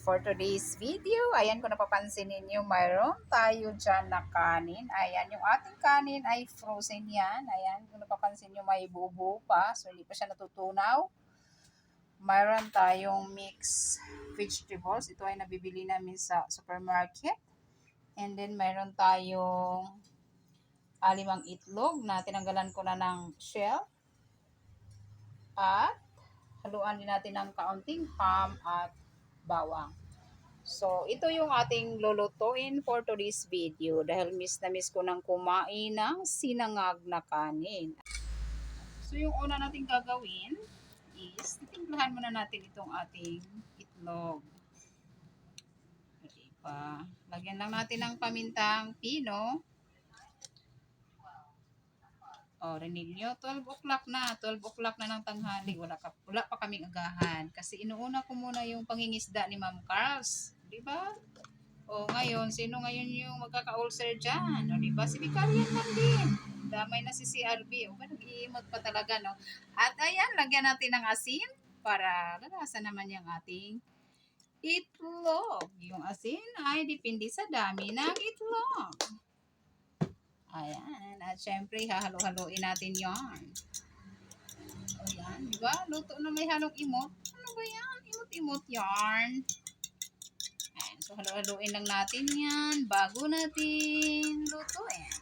for today's video, ayan kung napapansin ninyo, mayroon tayo dyan na kanin. Ayan, yung ating kanin ay frozen yan. Ayan, kung napapansin nyo, may bubo pa. So, hindi pa siya natutunaw. Mayroon tayong mixed vegetables. Ito ay nabibili namin sa supermarket. And then, mayroon tayong alimang itlog na tinanggalan ko na ng shell. At haluan din natin ng kaunting ham at bawang. So, ito yung ating lulutuin for today's video dahil miss na miss ko nang kumain ng sinangag na kanin. So, yung una nating gagawin is titimplahan muna natin itong ating itlog. Diba? Lagyan lang natin ng pamintang pino. O, rinig nyo, 12 o'clock na. 12 o'clock na ng tanghali. Wala, ka, wala pa kaming agahan. Kasi inuuna ko muna yung pangingisda ni Ma'am Carls. Di ba? O, ngayon, sino ngayon yung magkaka-ulcer dyan? O, di ba? Si Vicarian lang din. Damay na si CRB. O, ba, nag-iimot pa talaga, no? At ayan, lagyan natin ng asin para lalasan naman yung ating itlog. Yung asin ay depende sa dami ng itlog. Ayan. At syempre, hahalo-haloin natin yon. Ayan. Di ba? Luto na may halong imot. Ano ba yan? Imot-imot yarn. Ayan. So, halo-haloin lang natin yan bago natin lutuin.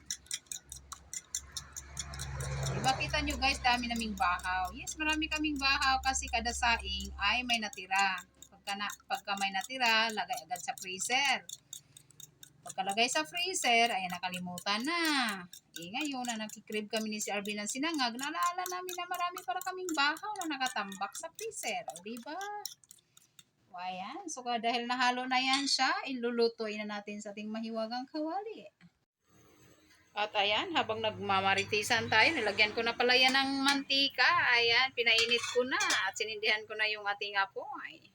Diba kita nyo guys, dami naming bahaw. Yes, marami kaming bahaw kasi kada saing ay may natira. Pagka, na, pagka may natira, lagay agad sa freezer. Pagkalagay sa freezer, ay nakalimutan na. Eh ngayon na nakikrib kami ni si Arvin ng sinangag, naalala namin na marami para kaming bahaw na nakatambak sa freezer. O diba? O ayan. So dahil nahalo na yan siya, ilulutuin na natin sa ating mahiwagang kawali. At ayan, habang nagmamaritisan tayo, nilagyan ko na pala yan ng mantika. Ayan, pinainit ko na at sinindihan ko na yung ating apoy.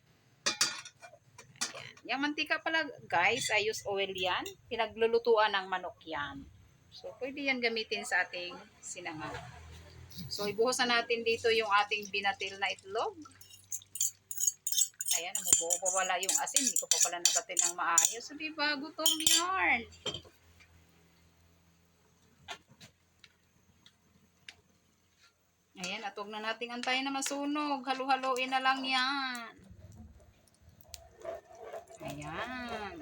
Yung mantika pala, guys, ay use oil yan. Pinaglulutuan ng manok yan. So, pwede yan gamitin sa ating sinangag. So, ibuhos na natin dito yung ating binatil na itlog. Ayan, namubawala yung asin. Hindi ko pa pala nabatin ng maayos. So, diba, gutom yarn. Ayan, at huwag na nating antayin na masunog. Halu-haluin na lang yan. Ayan.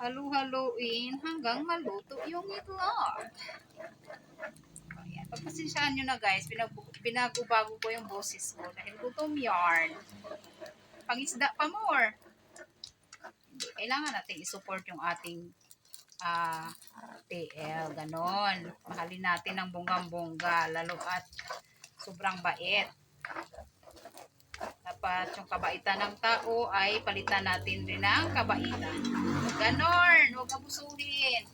Halu-haluin hanggang maluto yung itlog. Ayan. Pagpasensyahan nyo na guys, binago-bago ko yung boses ko dahil gutom yarn. Pangisda pa more. Kailangan natin isupport yung ating ah TL. Ganon. Mahalin natin ng bonggang-bongga, lalo at sobrang bait dapat yung kabaitan ng tao ay palitan natin rin ng kabaitan. Ganon, huwag abusuhin.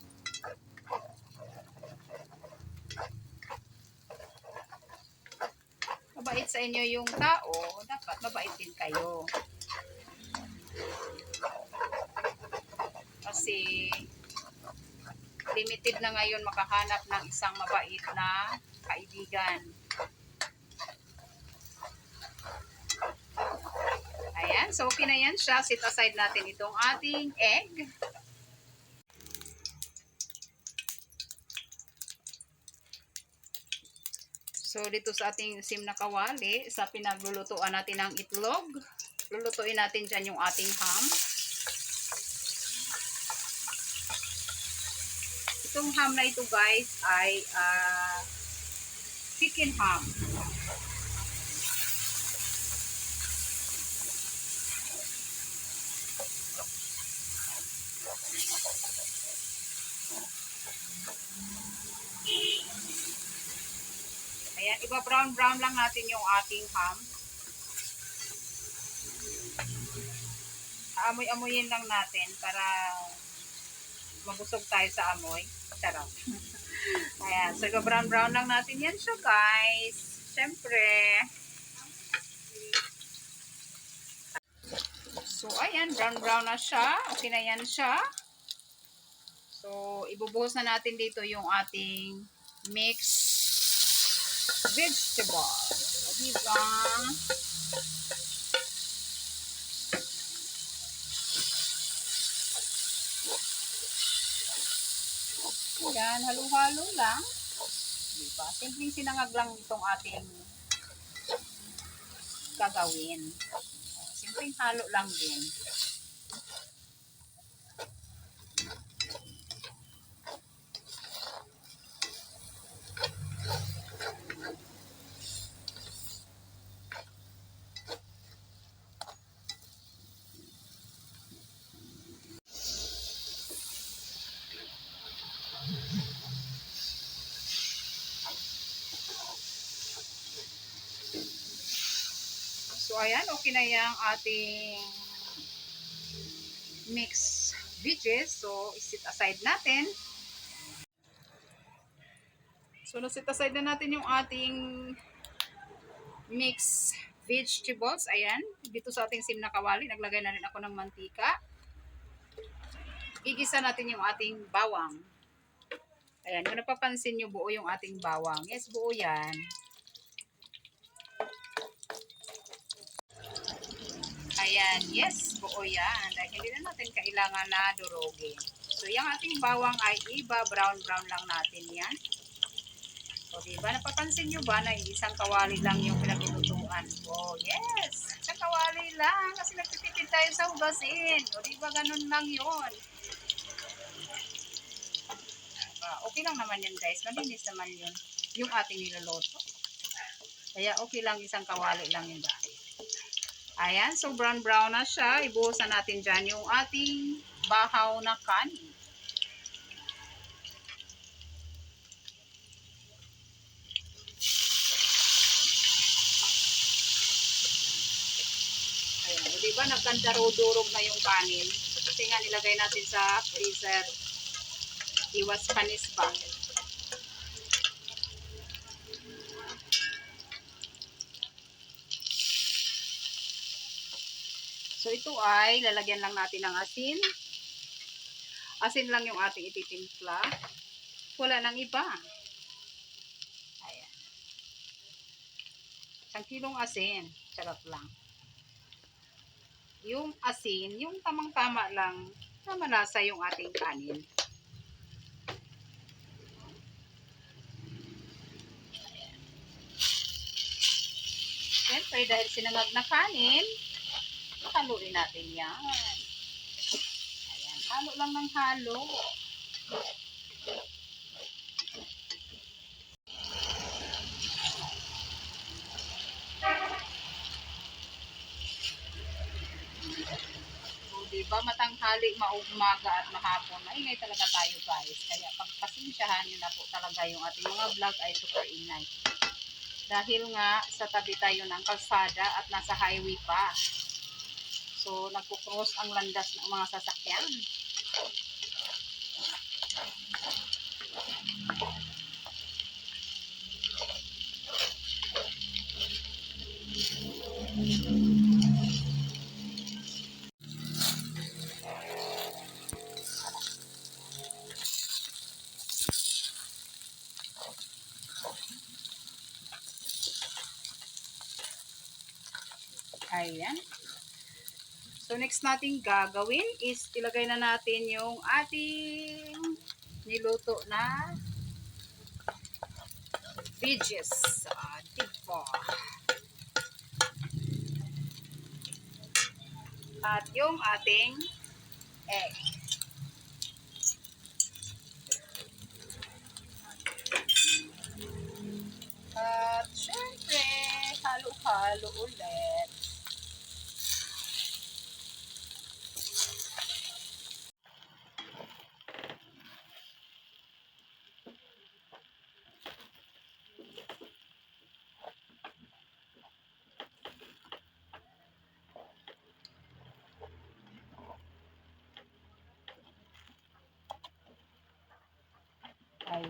Mabait sa inyo yung tao, dapat mabait din kayo. Kasi limited na ngayon makahanap ng isang mabait na kaibigan. Ayan, so okay na yan siya. Sit aside natin itong ating egg. So dito sa ating sim na kawali, sa pinaglulutuan natin ng itlog, lulutuin natin dyan yung ating ham. Itong ham na ito guys ay ah, chicken ham. Ayan, iba brown brown lang natin yung ating ham. Amoy-amoyin lang natin para mabusog tayo sa amoy. Sarap. Ayan, so brown brown lang natin yan siya guys. Siyempre. So ayan, brown brown na siya. Okay na yan siya. So ibubuhos na natin dito yung ating mixed vegetables. O, diba? Yan, halo-halo lang. Diba? Simpleng sinangag lang itong ating gagawin. Simpleng halo lang din. So, ayan, okay na yung ating mix veggies. So, isit aside natin. So, nasit aside na natin yung ating mix vegetables. Ayan, dito sa ating sim na kawali, naglagay na rin ako ng mantika. Igisa natin yung ating bawang. Ayan, kung napapansin nyo, buo yung ating bawang. Yes, buo yan. Ayan, yes, buo yan. Dahil hindi na natin kailangan na durugin. So, yung ating bawang ay iba, brown-brown lang natin yan. So, diba, napapansin nyo ba na isang kawali lang yung pinaglulutuan ko? Yes, isang kawali lang kasi nagtitipid tayo sa hugasin. O, diba, ganun lang yun. Ah, okay lang naman yan, guys. Malinis naman yun. Yung ating niluluto. Kaya, okay lang isang kawali lang yun, guys. Ayan, so brown brown na siya. Ibuhos na natin dyan yung ating bahaw na kanin. Ayan, o diba nagkandaro-durog na yung kanin. Kasi nga nilagay natin sa freezer. Iwas panis ba? So ito ay lalagyan lang natin ng asin. Asin lang yung ating ititimpla. Wala nang iba. Ayan. Isang kilong asin. Charot lang. Yung asin, yung tamang-tama lang na malasa yung ating kanin. Siyempre, dahil sinangag na kanin, haluin natin yan. Ayan, halo lang ng halo. Diba, matanghali, maumaga at mahapon, maingay talaga tayo guys. Kaya pagpasensyahan nyo na po talaga yung ating mga vlog ay super ingay. Dahil nga sa tabi tayo ng kalsada at nasa highway pa. So, nagkukross ang landas ng mga sasakyan. Ayan. So, next natin gagawin is ilagay na natin yung ating niluto na veggies. Uh, diba? At yung ating egg. At syempre, halo-halo ulit.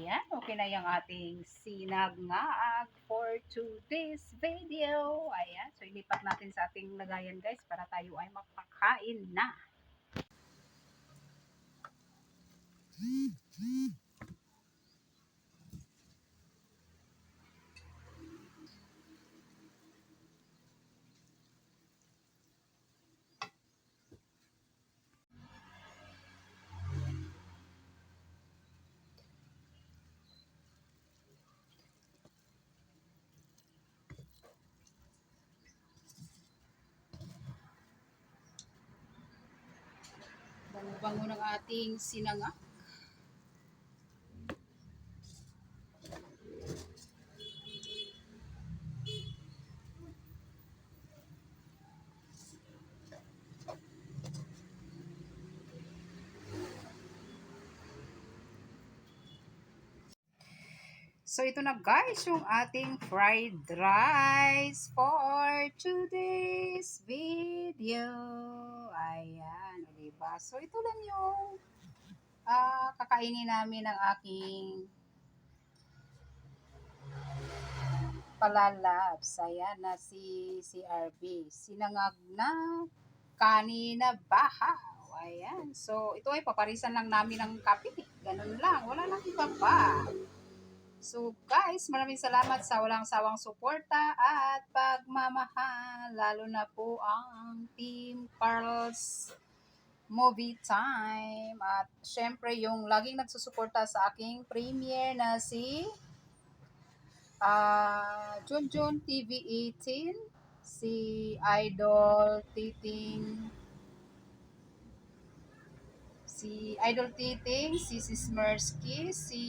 Ayan, okay na yung ating sinagnaag for today's video. Ayan, so ilipat natin sa ating lagayan guys para tayo ay makakain na. Bango ng ating sinangak. So ito na guys yung ating fried rice for today's video. Ayan, diba? So ito lang yung ah, kakainin namin ng aking palalabs. Ayan na si si RB. Sinangag na kanina bahaw. Ayan. So ito ay paparisan lang namin ng kape. Ganun lang. Wala nang iba pa. So guys, maraming salamat sa walang sawang suporta at pagmamahal, lalo na po ang Team Carl's Movie Time. At syempre yung laging nagsusuporta sa aking premiere na si ah Junjun TV 18, si Idol Titing, si Idol Titing, si Sismersky, si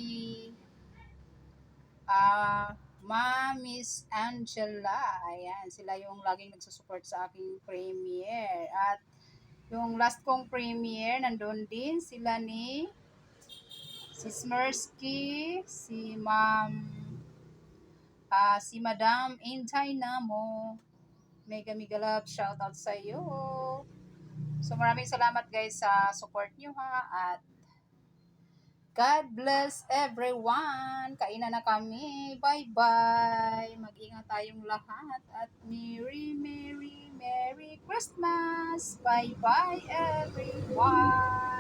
Ah, Ma Miss Angela. Ayan, sila yung laging nagsusupport sa aking premiere. At yung last kong premiere, nandun din sila ni si Smersky, si Ma'am ah si Madam Intay Namo. Mega mega love, shout out sa iyo. So maraming salamat guys sa support nyo ha at God bless everyone. Kainan na kami. Bye-bye. Mag-ingat tayong lahat. At Merry, Merry, Merry Christmas. Bye-bye everyone.